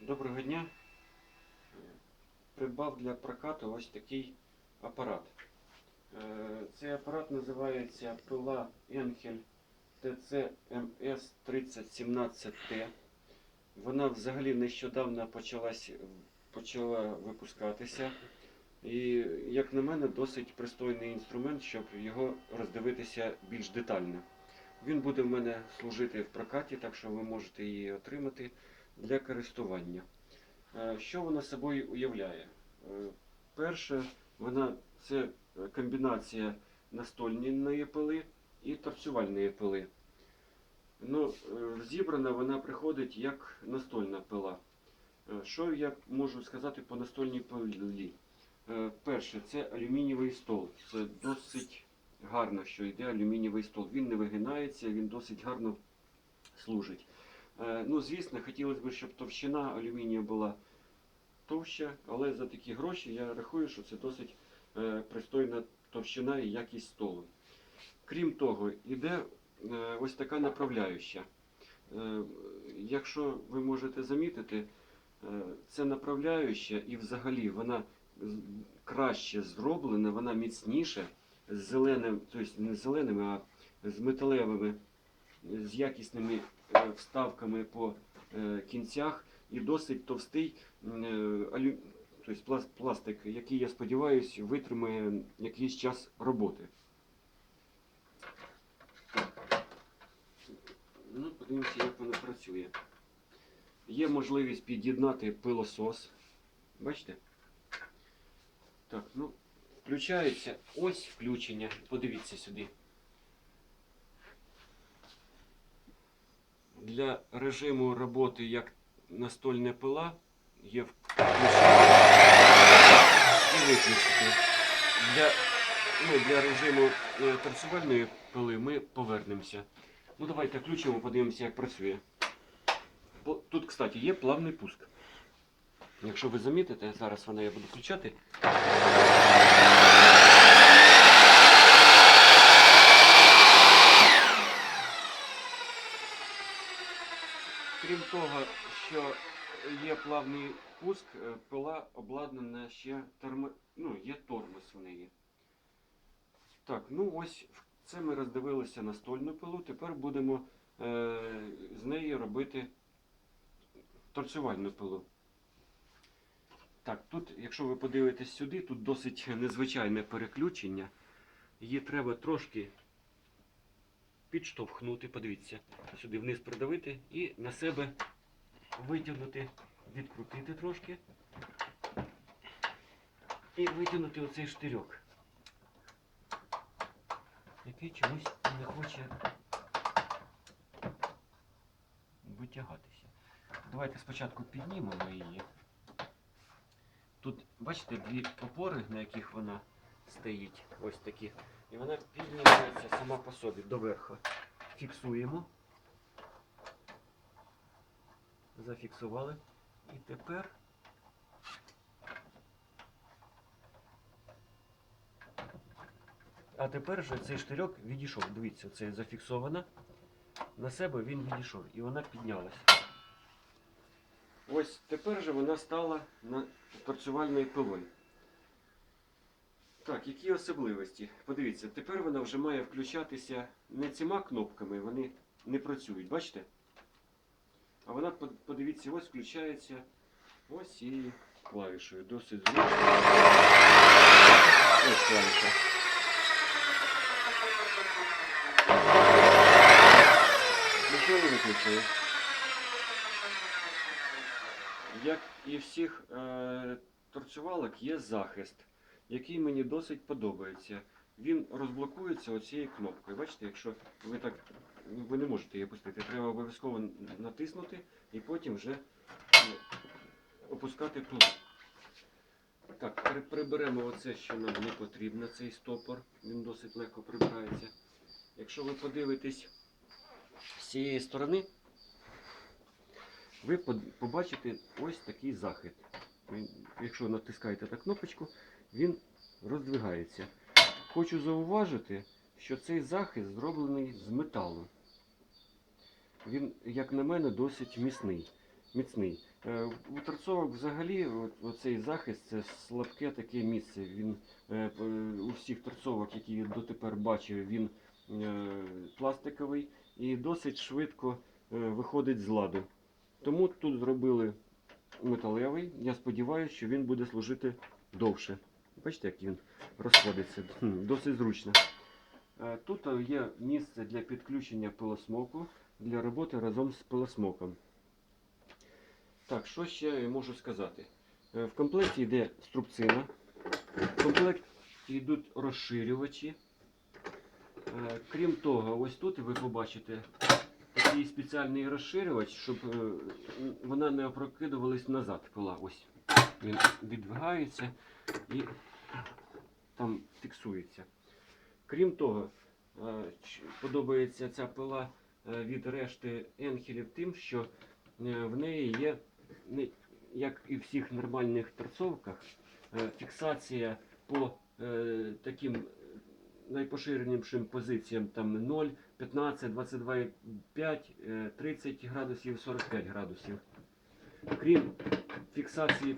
Доброго дня. Придбав для прокату ось такий апарат. Е, Цей апарат називається пила Enkel TCMS 3017T. Вона взагалі нещодавно почалась, почала випускатися. І, як на мене, досить пристойний інструмент, щоб його роздивитися більш детально. Він буде в мене служити в прокаті, так що ви можете її отримати для користування. Е, Що вона собою уявляє? Е, Перше, вона це комбінація настольної пили і торцювальної пили. Ну, е, зібрана вона приходить як настольна пила. Що я можу сказати по настольній пилі? Перше, це алюмінієвий стол. Це досить гарно, що йде алюмінієвий стол. Він не вигинається, він досить гарно служить. Е, Ну, звісно, хотілося б, щоб товщина алюмінію була товща, але за такі гроші я рахую, що це досить е, пристойна товщина і якість столу. Крім того, іде е, ось така направляюща. Якщо ви можете замітити, це направляюща і взагалі вона краще зроблена, вона міцніша, з зеленим, тобто не зеленими, а з металевими, з якісними вставками по е, кінцях і досить товстий е, алю... тобто пласт- пластик, який, я сподіваюся, витримає якийсь час роботи. Ну, подивимося, як воно працює. Є можливість під'єднати пилосос. Бачите? Так, ну, включається ось включення. Подивіться сюди. Для режиму роботи як настольна пила є і виключити. Для, ну, для режиму е, торцювальної пили ми повернемося. Ну давайте включимо, подивимося, як працює. Тут, кстати, є плавний пуск. Якщо ви замітите, зараз вона я буду включати. Крім того, що є плавний пуск, е, пила обладнана ще термо... ну, є тормоз в неї. Так, ну ось це ми роздивилися настольну пилу. Тепер будемо е, з неї робити торцювальну пилу. Так, тут, якщо ви подивитесь сюди, тут досить незвичайне переключення. Її треба трошки підштовхнути, подивіться, сюди вниз придавити і на себе витягнути, відкрутити трошки. І витягнути оцей штирьок, який чомусь не хоче витягатися. Давайте спочатку піднімемо її. Тут, бачите, дві опори, на яких вона стоїть, ось такі. І вона піднімається сама по собі доверху. Фіксуємо. Зафіксували. І тепер А тепер же цей штирьок відійшов. Дивіться, це зафіксовано. На себе він відійшов і вона піднялась. Ось тепер же вона стала на торцювальною пилою. Так, які особливості? Подивіться, тепер вона вже має включатися не цими кнопками, вони не працюють, бачите? А вона, под- подивіться, ось включається ось і клавішою. Досить зручно. Ось клавіша. Нічого не виключили. Як і всіх е, торцювалок, є захист, який мені досить подобається. Він розблокується оцією кнопкою. Бачите, якщо ви так ви не можете її опустити, треба обов'язково натиснути і потім вже е, опускати пилу. Так, приберемо оце, що нам не потрібно, цей стопор. Він досить легко прибирається. Якщо ви подивитесь з цієї сторони, ви побачите ось такий захід. Якщо натискаєте на кнопочку, він роздвигається. Хочу зауважити, що цей захист зроблений з металу. Він, як на мене, досить міцний. міцний. Е, У торцовок взагалі от, оцей захист це слабке таке місце. Він е, у всіх торцовок, які я дотепер бачив, він е, пластиковий і досить швидко е, виходить з ладу. Тому тут зробили металевий. Я сподіваюся, що він буде служити довше. Бачите, як він розходиться. Досить зручно. Е, Тут є місце для підключення пилосмоку для роботи разом з пилосмоком. Так, що ще я можу сказати? Е, В комплекті йде струбцина, в комплекті йдуть розширювачі. Е, Крім того, ось тут ви побачите такий спеціальний розширювач, щоб е, вона не опрокидувалась назад пила. Ось він відвигається і там фіксується. Крім того, е, подобається ця пила е, від решти енхелів тим, що е, в неї є, як і в всіх нормальних торцовках, фіксація по таким найпоширенішим позиціям там 0, 15, 22,5, е, 30 градусів, 45 градусів. Крім фіксації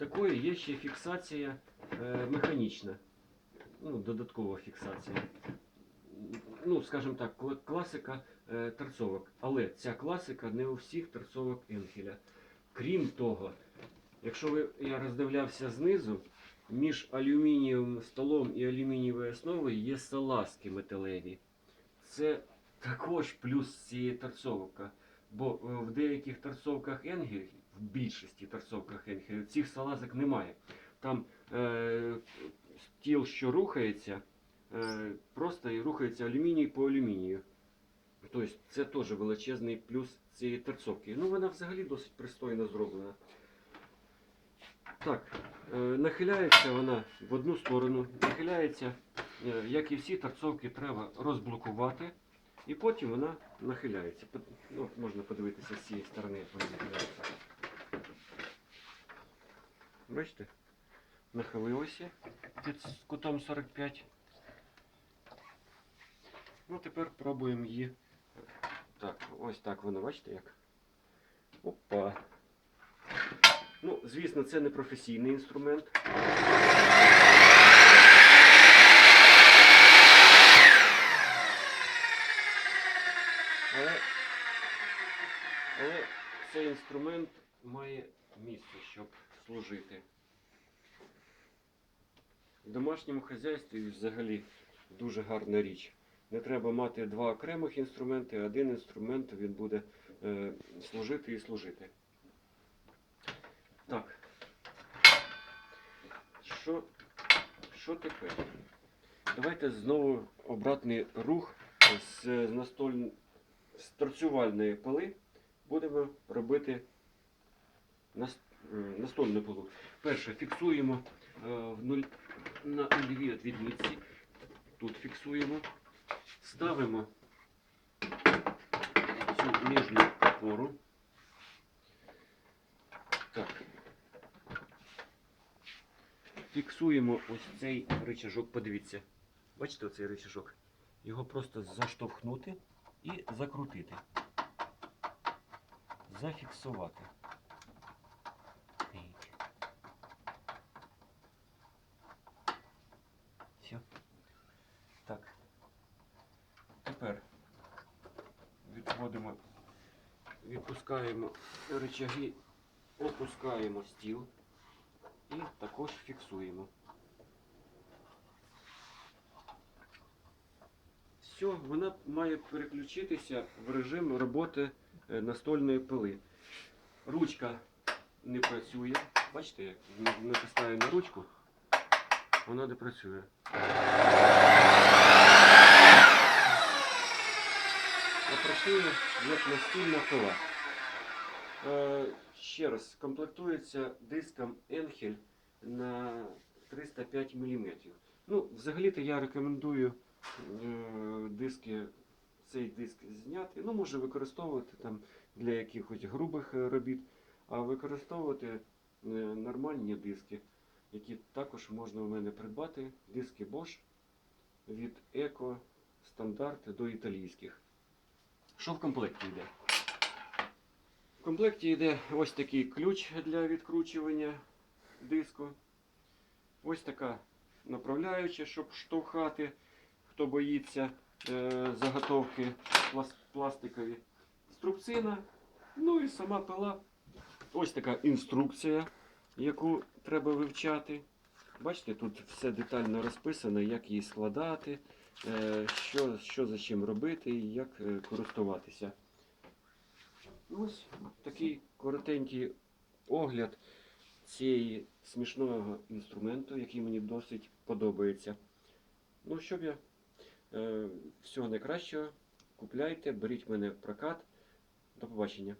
такої, є ще фіксація е, механічна. Ну, додаткова фіксація. Ну, скажімо так, класика е, торцовок. Але ця класика не у всіх торцовок Енхеля. Крім того, якщо ви, я роздивлявся знизу, між алюмінієвим столом і алюмінієвою основою є салазки металеві. Це також плюс цієї торцовка. Бо е, в деяких торцовках Енгель, в більшості торцовках Енгелів, цих салазок немає. Там е, стіл, що рухається, е, просто і рухається алюміній по алюмінію. Тобто це теж величезний плюс цієї торцовки. Ну, вона взагалі досить пристойно зроблена. Так, е, нахиляється вона в одну сторону, нахиляється, е, як і всі торцовки, треба розблокувати, і потім вона нахиляється. Ну, можна подивитися з цієї сторони, як вона нахиляється. Бачите? Нахилилося під кутом 45. Ну, тепер пробуємо її. Так, ось так воно, бачите як? Опа. Ну, звісно, це не професійний інструмент. Але, але цей інструмент має місце, щоб служити. В домашньому хазяйстві взагалі дуже гарна річ. Не треба мати два окремих інструменти, один інструмент він буде е, служити і служити. Так. Що, що тепер? Давайте знову обратний рух з, настоль... з торцювальної пили будемо робити настольну пилу. Перше, фіксуємо е, на нульовій відмітці. Тут фіксуємо. Ставимо цю нижню опору. Так. Фіксуємо ось цей рычажок, подивіться. Бачите оцей рычажок? Його просто заштовхнути і закрутити. Зафіксувати. Все. Так. Тепер відводимо, відпускаємо рычаги, опускаємо стіл і також фіксуємо. Все, вона має переключитися в режим роботи настольної пили. Ручка не працює. Бачите, як ми натискаємо на ручку, вона не працює. Працює як настільна пила. Е, ще раз, комплектується диском Енхель на 305 мм. Ну, взагалі-то я рекомендую е, диски, цей диск зняти. Ну, може використовувати там для якихось грубих е, робіт, а використовувати е, нормальні диски, які також можна у мене придбати. Диски Bosch від Eco стандарт до італійських. Що в комплекті йде? В комплекті йде ось такий ключ для відкручування диску. Ось така направляюча, щоб штовхати, хто боїться заготовки пластикові. Струбцина, ну і сама пила. Ось така інструкція, яку треба вивчати. Бачите, тут все детально розписано, як її складати, е, що, що за чим робити і як е, користуватися. Ось такий коротенький огляд цієї смішного інструменту, який мені досить подобається. Ну, щоб я е, всього найкращого, купляйте, беріть мене в прокат. До побачення.